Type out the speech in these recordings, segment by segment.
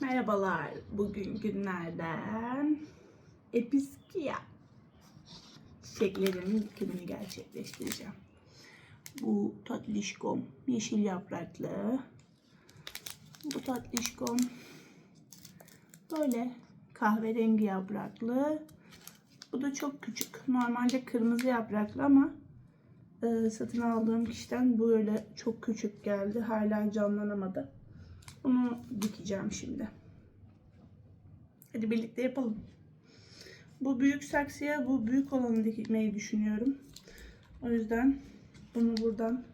Merhabalar. Bugün günlerden Episkiya çiçeklerimin dikimini gerçekleştireceğim. Bu tatlışkom yeşil yapraklı. Bu tatlışkom böyle kahverengi yapraklı. Bu da çok küçük. Normalde kırmızı yapraklı ama e, satın aldığım kişiden bu öyle çok küçük geldi. Hala canlanamadı. Bunu dikeceğim şimdi. Hadi birlikte yapalım. Bu büyük saksıya bu büyük olanı dikmeyi düşünüyorum. O yüzden bunu buradan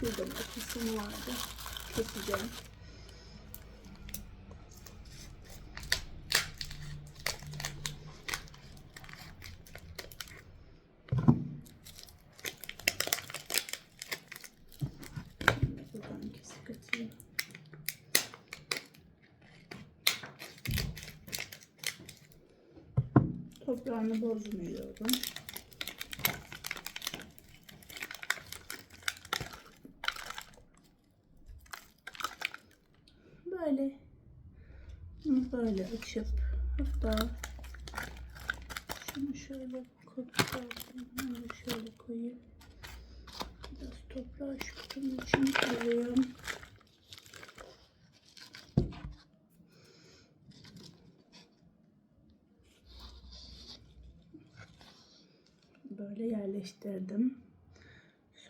şurada bir kısım vardı. Keseceğim. Toprağını bozmuyorum. Böyle böyle açıp hatta şunu şöyle kopardım. Bunu şöyle koyayım. Biraz toprağı şu kutunun içine koyuyorum. Yerleştirdim.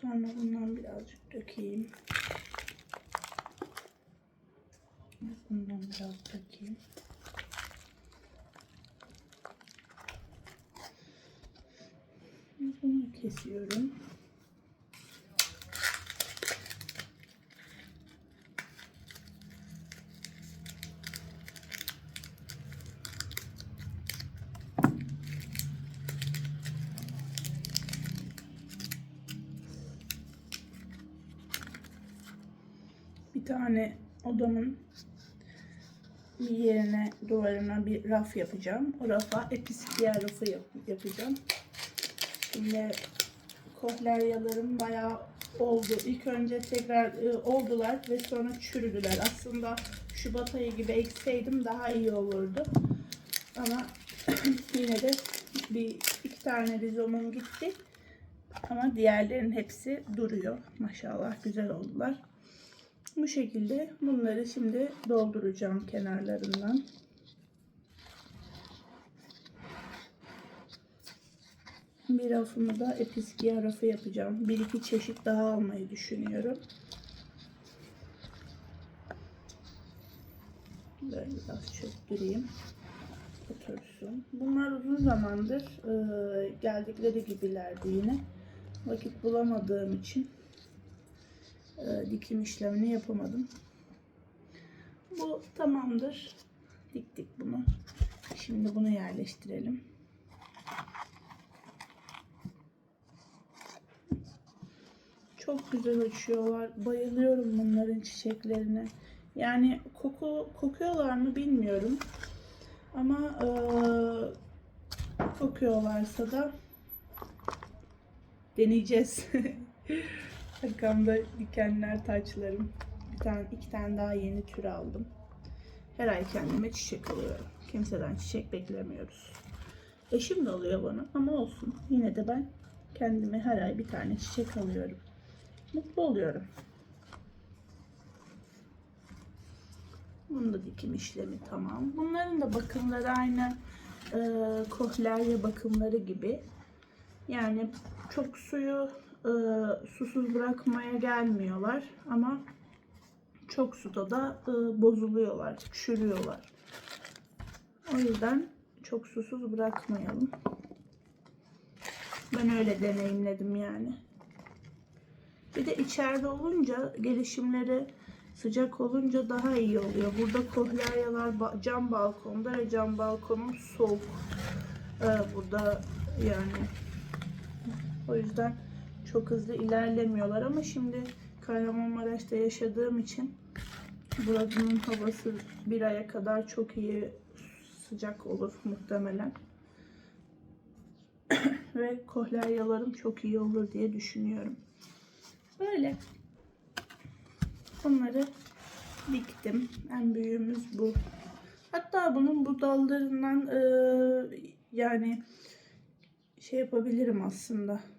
Sonra bundan birazcık dökeyim. Bundan biraz dökeyim. Bunu kesiyorum. Tane odamın bir yerine duvarına bir raf yapacağım. O rafa episkiyer rafı yap- yapacağım. Şimdi kohleryalarım bayağı oldu. İlk önce tekrar e, oldular ve sonra çürüdüler. Aslında Şubat ayı gibi ekseydim daha iyi olurdu. Ama yine de bir iki tane rizomum gitti. Ama diğerlerin hepsi duruyor. Maşallah güzel oldular. Bu şekilde bunları şimdi dolduracağım kenarlarından. Bir rafımı da episkiya rafı yapacağım. Bir iki çeşit daha almayı düşünüyorum. Böyle biraz çöktüreyim. Otursun. Bunlar uzun zamandır e, geldikleri gibilerdi yine. Vakit bulamadığım için e, dikim işlemini yapamadım. Bu tamamdır. Diktik bunu. Şimdi bunu yerleştirelim. Çok güzel açıyorlar. Bayılıyorum bunların çiçeklerine. Yani koku kokuyorlar mı bilmiyorum. Ama e, kokuyorlarsa da deneyeceğiz. Arkamda dikenler taçlarım. Bir tane iki tane daha yeni tür aldım. Her ay kendime çiçek alıyorum. Kimseden çiçek beklemiyoruz. Eşim de alıyor bana ama olsun. Yine de ben kendime her ay bir tane çiçek alıyorum. Mutlu oluyorum. Bunun da dikim işlemi tamam. Bunların da bakımları aynı e, kohlerya bakımları gibi. Yani çok suyu e, susuz bırakmaya gelmiyorlar ama çok suda da e, bozuluyorlar, çürüyorlar. O yüzden çok susuz bırakmayalım. Ben öyle deneyimledim yani. Bir de içeride olunca gelişimleri sıcak olunca daha iyi oluyor. Burada kohleryalar cam balkonda ve cam balkonum soğuk. Ee, burada yani o yüzden çok hızlı ilerlemiyorlar ama şimdi Kahramanmaraş'ta yaşadığım için buranın havası bir aya kadar çok iyi sıcak olur muhtemelen. Ve kohleryalarım çok iyi olur diye düşünüyorum. Böyle. Bunları diktim. En büyüğümüz bu. Hatta bunun bu dallarından e, yani şey yapabilirim aslında.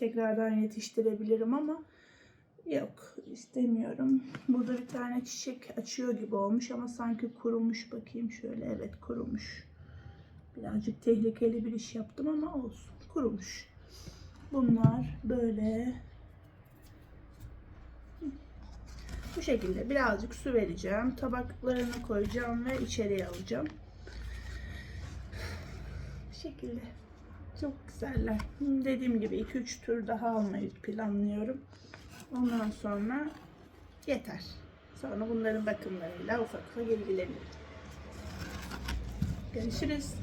Tekrardan yetiştirebilirim ama yok istemiyorum. Burada bir tane çiçek açıyor gibi olmuş ama sanki kurumuş bakayım şöyle. Evet kurumuş. Birazcık tehlikeli bir iş yaptım ama olsun. Kurumuş. Bunlar böyle bu şekilde birazcık su vereceğim. Tabaklarını koyacağım ve içeriye alacağım. Bu şekilde. Çok güzeller. Dediğim gibi 2-3 tur daha almayı planlıyorum. Ondan sonra yeter. Sonra bunların bakımlarıyla ufak ufak ilgilenirim. Görüşürüz.